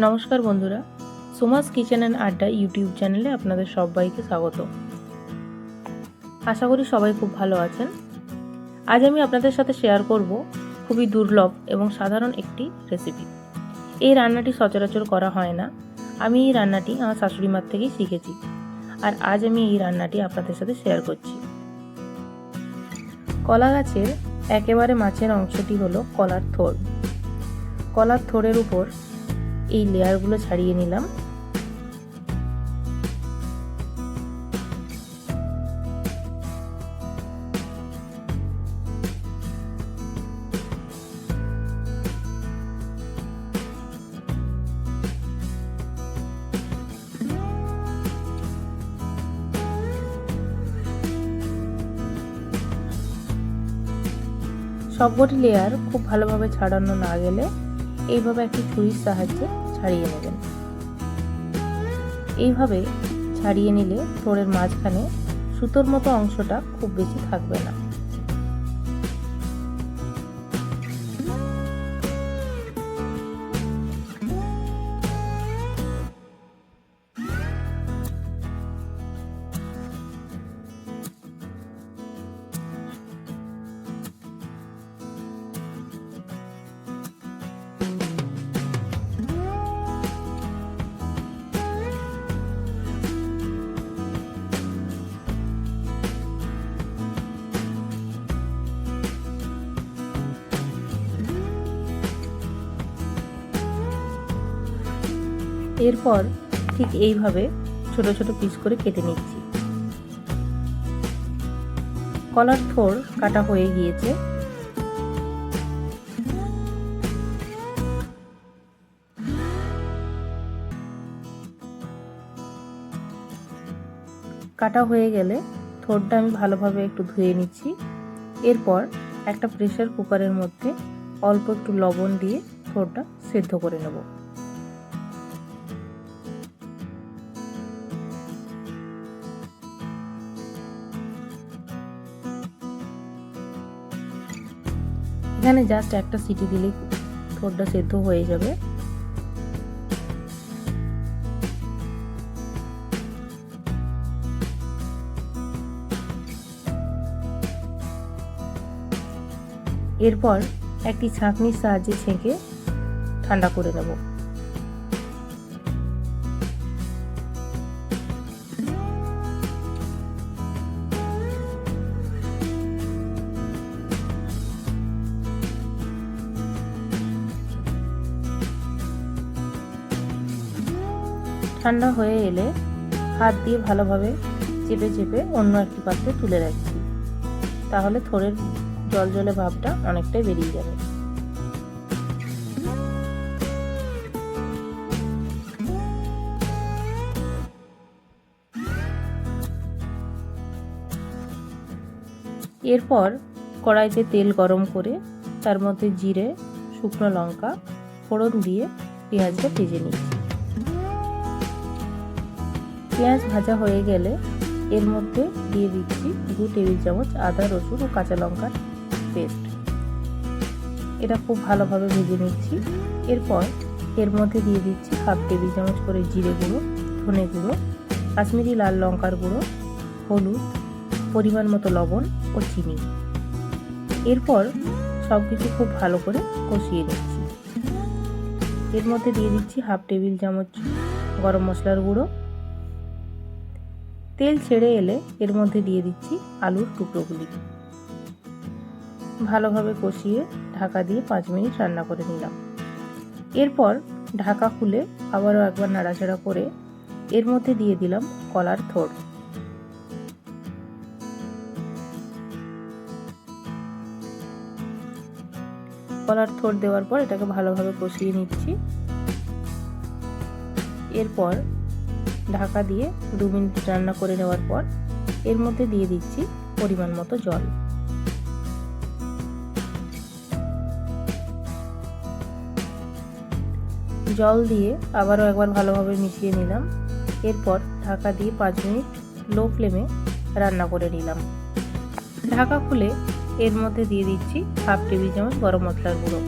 নমস্কার বন্ধুরা, Suma's kitchen and Adda YouTube চ্যানেলে আপনাদের সবাইকে স্বাগত। আশা করি সবাই খুব ভালো আছেন। আজ আমি আপনাদের সাথে শেয়ার করব খুবই দুর্লভ এবং সাধারণ একটি রেসিপি এই রান্নাটি সচরাচর করা হয় না। আমি এই রান্নাটি আমার শাশুড়ি মার থেকেই শিখেছি। আর আজ আমি এই রান্নাটি আপনাদের সাথে শেয়ার করছি। কলা গাছের একেবারে মাছের অংশটি হলো কলার থোড়। কলার থোড়ের উপর এই লেয়ারগুলো ছাড়িয়ে নিলাম। সবকটি লেয়ার খুব ভালোভাবে ছাড়ানো না গেলে এইভাবে একটি ছুরির সাহায্যে ছাড়িয়ে নেবেন। এইভাবে ছাড়িয়ে নিলে ফ্লোরের মাঝখানে সুতোর মতো অংশটা খুব বেশি থাকবে না। এরপর ঠিক এইভাবে ছোট ছোট পিস করে কেটে নিচ্ছি। কলার থোড় কাটা হয়ে গিয়েছে। কাটা হয়ে গেলে থোড়টা আমি ভালোভাবে একটু ধুয়ে নিচ্ছি। এরপর একটা প্রেশার কুকারের মধ্যে অল্প একটু লবণ দিয়ে থোড়টা সেদ্ধ করে নেব। এখানে জাস্ট একটা সিটি দিলেই ঠোঁটটা সেদ্ধ হয়ে যাবে। এরপর একটি ছাঁকনির সাহায্যে ছেঁকে ঠান্ডা করে নেব। ঠান্ডা হয়ে এলে হাত দিয়ে ভালোভাবে চেপে চেপে অন্য একটি পাত্রে তুলে রাখছি তাহলে থোড়ের জল জলে ভাবটা অনেকটাই বেরিয়ে যাবে। এরপর কড়াইতে তেল গরম করে তার মধ্যে জিরে, শুকনো লঙ্কা, ফোড়ন দিয়ে পেঁয়াজটা ভেজে নিচ্ছি পেঁয়াজ ভাজা হয়ে গেলে এর মধ্যে দিয়ে দিচ্ছি দু টেবিল চামচ আদা, রসুন ও কাঁচা লঙ্কার পেস্ট। এটা খুব ভালোভাবে ভেজে নিচ্ছি। এরপর এর মধ্যে দিয়ে দিচ্ছি হাফ টেবিল চামচ করে জিরে গুঁড়ো, ধনে গুঁড়ো, কাশ্মীরি লাল লঙ্কার গুঁড়ো, হলুদ, পরিমাণ মতো লবণ ও চিনি। এরপর সব কিছু খুব ভালো করে কষিয়ে নিচ্ছি। এর মধ্যে দিয়ে দিচ্ছি হাফ টেবিল চামচ গরম মশলার গুঁড়ো তেল ছেড়ে এলে এর মধ্যে দিয়ে দিচ্ছি আলুর টুকরোগুলি। ভালোভাবে কষিয়ে ঢাকা দিয়ে পাঁচ মিনিট রান্না করে নিলাম। এরপর ঢাকা খুলে আবারও একবার নাড়াচাড়া করে এর মধ্যে দিয়ে দিলাম কলার থোড়। কলার থোড় দেওয়ার পর এটাকে ভালোভাবে কষিয়ে নিচ্ছি। এরপর ঢাকা দিয়ে দু মিনিট রান্না করে নেওয়ার পর এর মধ্যে দিয়ে দিচ্ছি পরিমাণ মতো জল। জল দিয়ে আবারও একবার ভালোভাবে মিশিয়ে নিলাম। এরপর ঢাকা দিয়ে পাঁচ মিনিট লো ফ্লেমে রান্না করে নিলাম। ঢাকা খুলে এর মধ্যে দিয়ে দিচ্ছি হাফ টেবিল চামচ গরম মশলার গুঁড়ো।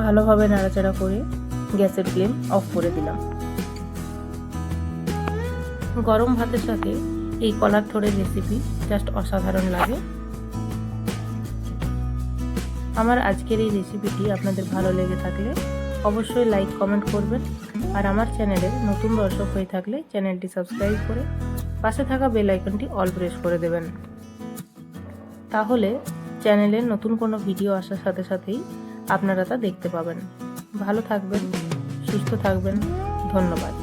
ভালোভাবে নাড়াচাড়া করে গ্যাসের ফ্লেম অফ করে দিলাম। গরম ভাতের সাথে এই কলার থোড়ের রেসিপি জাস্ট অসাধারণ লাগে। আমার আজকের এই রেসিপিটি আপনাদের ভালো লেগে থাকলে অবশ্যই লাইক কমেন্ট করবেন আর আমার চ্যানেলের নতুন দর্শক হয়ে থাকলে চ্যানেলটি সাবস্ক্রাইব করে পাশে থাকা বেল আইকনটি অল প্রেস করে দেবেন। তাহলে চ্যানেলের নতুন কোনো ভিডিও আসার সাথে সাথেই আপনারা তা দেখতে পাবেন। ভালো থাকবেন সুস্থ থাকবেন। ধন্যবাদ।